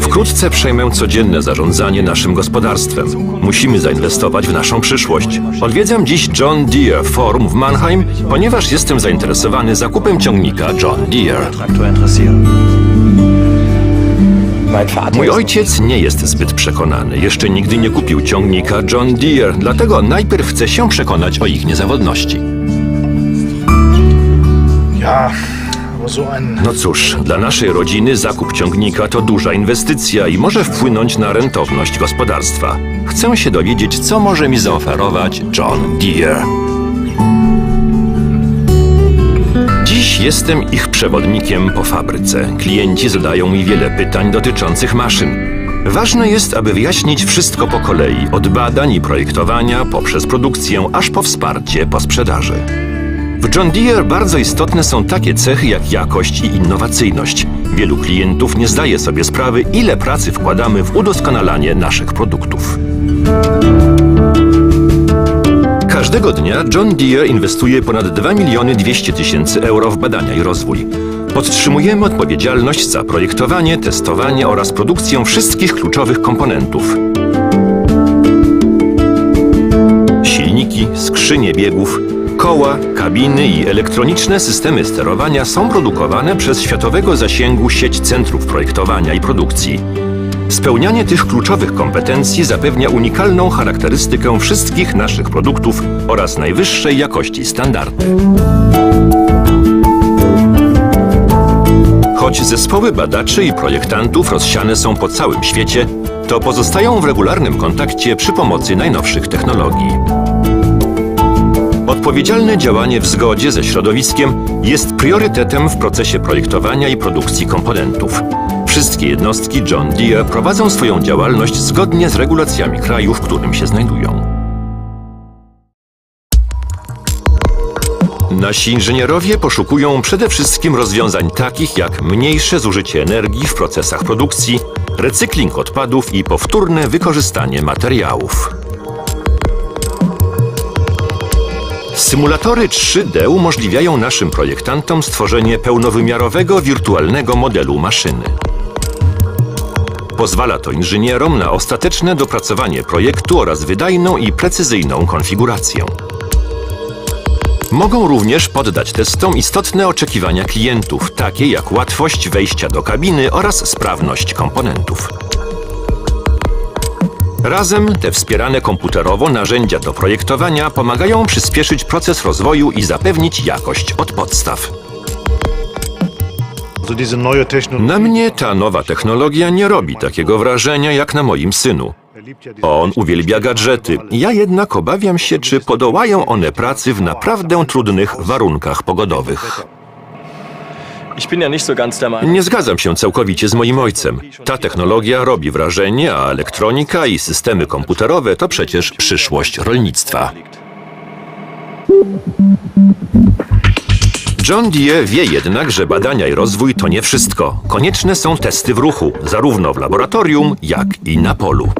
Wkrótce przejmę codzienne zarządzanie naszym gospodarstwem. Musimy zainwestować w naszą przyszłość. Odwiedzam dziś John Deere Forum w Mannheim, ponieważ jestem zainteresowany zakupem ciągnika John Deere. Mój ojciec nie jest zbyt przekonany. Jeszcze nigdy nie kupił ciągnika John Deere, dlatego najpierw chce się przekonać o ich niezawodności. Ja. No cóż, dla naszej rodziny zakup ciągnika to duża inwestycja i może wpłynąć na rentowność gospodarstwa. Chcę się dowiedzieć, co może mi zaoferować John Deere. Dziś jestem ich przewodnikiem po fabryce. Klienci zadają mi wiele pytań dotyczących maszyn. Ważne jest, aby wyjaśnić wszystko po kolei, od badań i projektowania poprzez produkcję, aż po wsparcie po sprzedaży. W John Deere bardzo istotne są takie cechy jak jakość i innowacyjność. Wielu klientów nie zdaje sobie sprawy, ile pracy wkładamy w udoskonalanie naszych produktów. Każdego dnia John Deere inwestuje ponad 2 miliony 200 tysięcy euro w badania i rozwój. Podtrzymujemy odpowiedzialność za projektowanie, testowanie oraz produkcję wszystkich kluczowych komponentów. Silniki, skrzynie biegów, koła, kabiny i elektroniczne systemy sterowania są produkowane przez światowego zasięgu sieć centrów projektowania i produkcji. Spełnianie tych kluczowych kompetencji zapewnia unikalną charakterystykę wszystkich naszych produktów oraz najwyższej jakości standardy. Choć zespoły badaczy i projektantów rozsiane są po całym świecie, to pozostają w regularnym kontakcie przy pomocy najnowszych technologii. Odpowiedzialne działanie w zgodzie ze środowiskiem jest priorytetem w procesie projektowania i produkcji komponentów. Wszystkie jednostki John Deere prowadzą swoją działalność zgodnie z regulacjami kraju, w którym się znajdują. Nasi inżynierowie poszukują przede wszystkim rozwiązań takich jak mniejsze zużycie energii w procesach produkcji, recykling odpadów i powtórne wykorzystanie materiałów. Symulatory 3D umożliwiają naszym projektantom stworzenie pełnowymiarowego wirtualnego modelu maszyny. Pozwala to inżynierom na ostateczne dopracowanie projektu oraz wydajną i precyzyjną konfigurację. Mogą również poddać testom istotne oczekiwania klientów, takie jak łatwość wejścia do kabiny oraz sprawność komponentów. Razem te wspierane komputerowo narzędzia do projektowania pomagają przyspieszyć proces rozwoju i zapewnić jakość od podstaw. Na mnie ta nowa technologia nie robi takiego wrażenia jak na moim synu. On uwielbia gadżety. Ja jednak obawiam się, czy podołają one pracy w naprawdę trudnych warunkach pogodowych. Nie zgadzam się całkowicie z moim ojcem. Ta technologia robi wrażenie, a elektronika i systemy komputerowe to przecież przyszłość rolnictwa. John Deere wie jednak, że badania i rozwój to nie wszystko. Konieczne są testy w ruchu, zarówno w laboratorium, jak i na polu.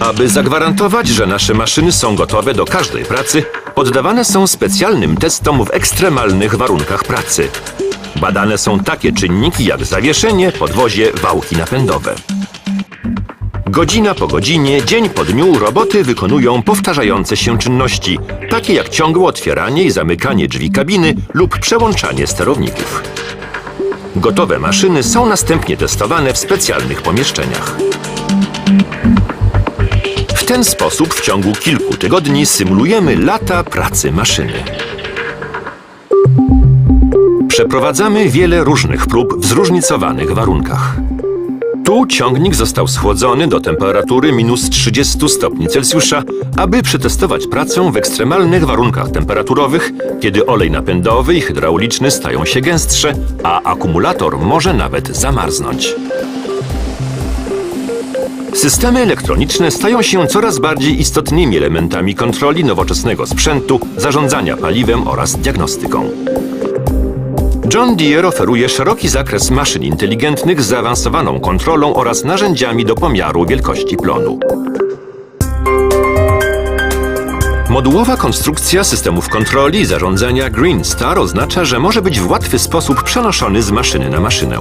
Aby zagwarantować, że nasze maszyny są gotowe do każdej pracy, poddawane są specjalnym testom w ekstremalnych warunkach pracy. Badane są takie czynniki jak zawieszenie, podwozie, wałki napędowe. Godzina po godzinie, dzień po dniu roboty wykonują powtarzające się czynności, takie jak ciągłe otwieranie i zamykanie drzwi kabiny lub przełączanie sterowników. Gotowe maszyny są następnie testowane w specjalnych pomieszczeniach. Ten sposób w ciągu kilku tygodni symulujemy lata pracy maszyny. Przeprowadzamy wiele różnych prób w zróżnicowanych warunkach. Tu ciągnik został schłodzony do temperatury minus 30 stopni Celsjusza, aby przetestować pracę w ekstremalnych warunkach temperaturowych, kiedy olej napędowy i hydrauliczny stają się gęstsze, a akumulator może nawet zamarznąć. Systemy elektroniczne stają się coraz bardziej istotnymi elementami kontroli nowoczesnego sprzętu, zarządzania paliwem oraz diagnostyką. John Deere oferuje szeroki zakres maszyn inteligentnych z zaawansowaną kontrolą oraz narzędziami do pomiaru wielkości plonu. Modułowa konstrukcja systemów kontroli i zarządzania Green Star oznacza, że może być w łatwy sposób przenoszony z maszyny na maszynę.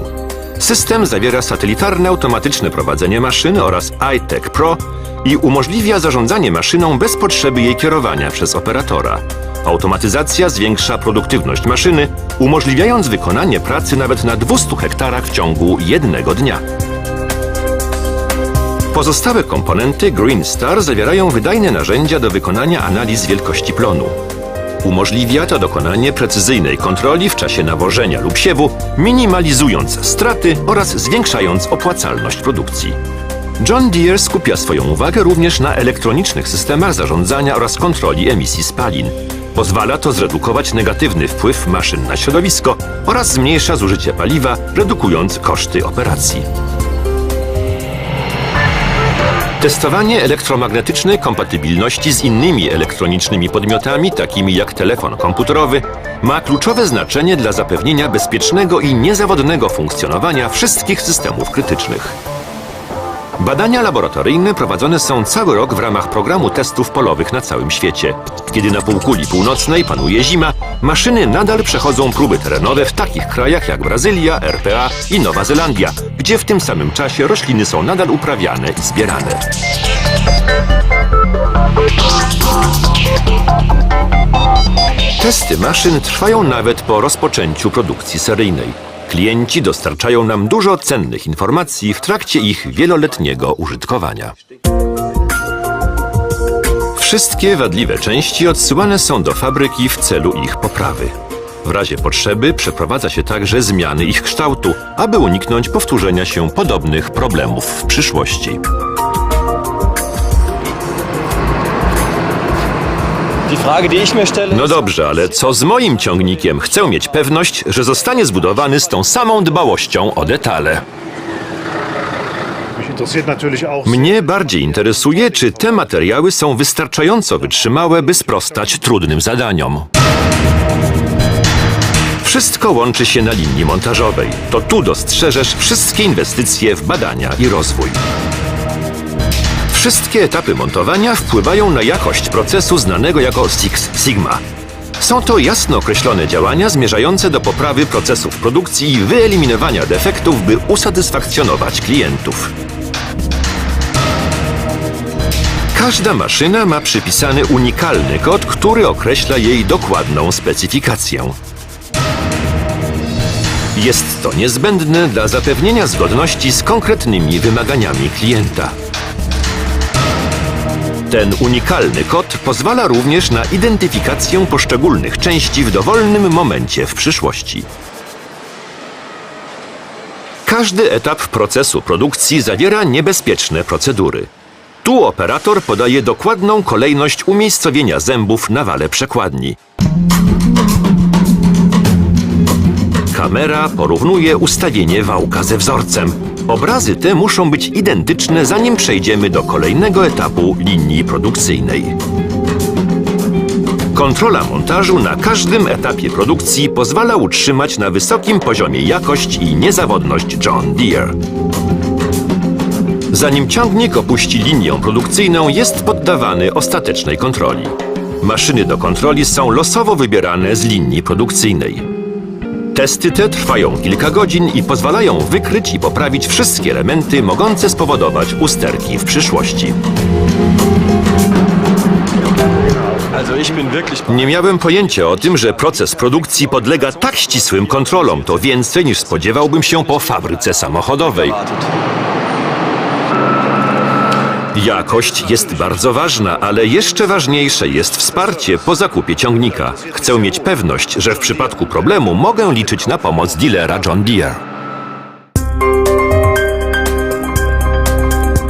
System zawiera satelitarne automatyczne prowadzenie maszyny oraz iTech Pro i umożliwia zarządzanie maszyną bez potrzeby jej kierowania przez operatora. Automatyzacja zwiększa produktywność maszyny, umożliwiając wykonanie pracy nawet na 200 hektarach w ciągu jednego dnia. Pozostałe komponenty Green Star zawierają wydajne narzędzia do wykonania analiz wielkości plonu. Umożliwia to dokonanie precyzyjnej kontroli w czasie nawożenia lub siewu, minimalizując straty oraz zwiększając opłacalność produkcji. John Deere skupia swoją uwagę również na elektronicznych systemach zarządzania oraz kontroli emisji spalin. Pozwala to zredukować negatywny wpływ maszyn na środowisko oraz zmniejsza zużycie paliwa, redukując koszty operacji. Testowanie elektromagnetycznej kompatybilności z innymi elektronicznymi podmiotami, takimi jak telefon komputerowy, ma kluczowe znaczenie dla zapewnienia bezpiecznego i niezawodnego funkcjonowania wszystkich systemów krytycznych. Badania laboratoryjne prowadzone są cały rok w ramach programu testów polowych na całym świecie. Kiedy na półkuli północnej panuje zima, maszyny nadal przechodzą próby terenowe w takich krajach jak Brazylia, RPA i Nowa Zelandia, gdzie w tym samym czasie rośliny są nadal uprawiane i zbierane. Testy maszyn trwają nawet po rozpoczęciu produkcji seryjnej. Klienci dostarczają nam dużo cennych informacji w trakcie ich wieloletniego użytkowania. Wszystkie wadliwe części odsyłane są do fabryki w celu ich poprawy. W razie potrzeby przeprowadza się także zmiany ich kształtu, aby uniknąć powtórzenia się podobnych problemów w przyszłości. No dobrze, ale co z moim ciągnikiem? Chcę mieć pewność, że zostanie zbudowany z tą samą dbałością o detale. Mnie bardziej interesuje, czy te materiały są wystarczająco wytrzymałe, by sprostać trudnym zadaniom. Wszystko łączy się na linii montażowej. To tu dostrzeżesz wszystkie inwestycje w badania i rozwój. Wszystkie etapy montowania wpływają na jakość procesu znanego jako Six Sigma. Są to jasno określone działania zmierzające do poprawy procesów produkcji i wyeliminowania defektów, by usatysfakcjonować klientów. Każda maszyna ma przypisany unikalny kod, który określa jej dokładną specyfikację. Jest to niezbędne dla zapewnienia zgodności z konkretnymi wymaganiami klienta. Ten unikalny kod pozwala również na identyfikację poszczególnych części w dowolnym momencie w przyszłości. Każdy etap procesu produkcji zawiera niebezpieczne procedury. Tu operator podaje dokładną kolejność umiejscowienia zębów na wale przekładni. Kamera porównuje ustawienie wałka ze wzorcem. Obrazy te muszą być identyczne, zanim przejdziemy do kolejnego etapu linii produkcyjnej. Kontrola montażu na każdym etapie produkcji pozwala utrzymać na wysokim poziomie jakość i niezawodność John Deere. Zanim ciągnik opuści linię produkcyjną, jest poddawany ostatecznej kontroli. Maszyny do kontroli są losowo wybierane z linii produkcyjnej. Testy te trwają kilka godzin i pozwalają wykryć i poprawić wszystkie elementy mogące spowodować usterki w przyszłości. Nie miałem pojęcia o tym, że proces produkcji podlega tak ścisłym kontrolom. To więcej niż spodziewałbym się po fabryce samochodowej. Jakość jest bardzo ważna, ale jeszcze ważniejsze jest wsparcie po zakupie ciągnika. Chcę mieć pewność, że w przypadku problemu mogę liczyć na pomoc dealera John Deere.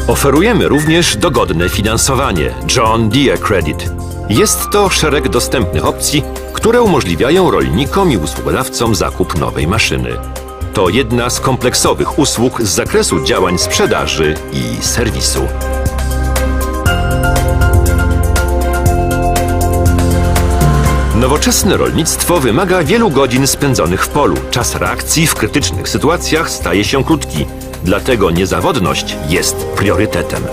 Oferujemy również dogodne finansowanie John Deere Credit. Jest to szereg dostępnych opcji, które umożliwiają rolnikom i usługodawcom zakup nowej maszyny. To jedna z kompleksowych usług z zakresu działań sprzedaży i serwisu. Nowoczesne rolnictwo wymaga wielu godzin spędzonych w polu. Czas reakcji w krytycznych sytuacjach staje się krótki, dlatego niezawodność jest priorytetem.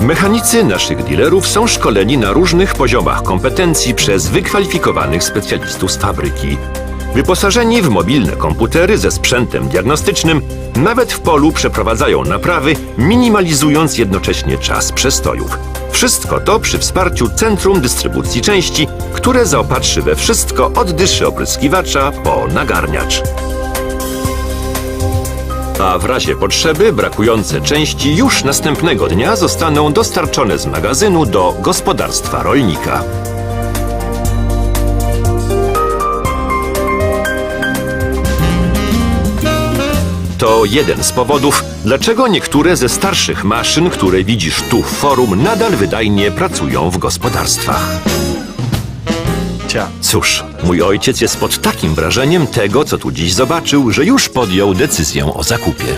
Mechanicy naszych dealerów są szkoleni na różnych poziomach kompetencji przez wykwalifikowanych specjalistów z fabryki. Wyposażeni w mobilne komputery ze sprzętem diagnostycznym, nawet w polu przeprowadzają naprawy, minimalizując jednocześnie czas przestojów. Wszystko to przy wsparciu Centrum Dystrybucji Części, które zaopatrzy we wszystko od dyszy opryskiwacza po nagarniacz. A w razie potrzeby brakujące części już następnego dnia zostaną dostarczone z magazynu do gospodarstwa rolnika. To jeden z powodów, dlaczego niektóre ze starszych maszyn, które widzisz tu w forum, nadal wydajnie pracują w gospodarstwach. Cóż, mój ojciec jest pod takim wrażeniem tego, co tu dziś zobaczył, że już podjął decyzję o zakupie.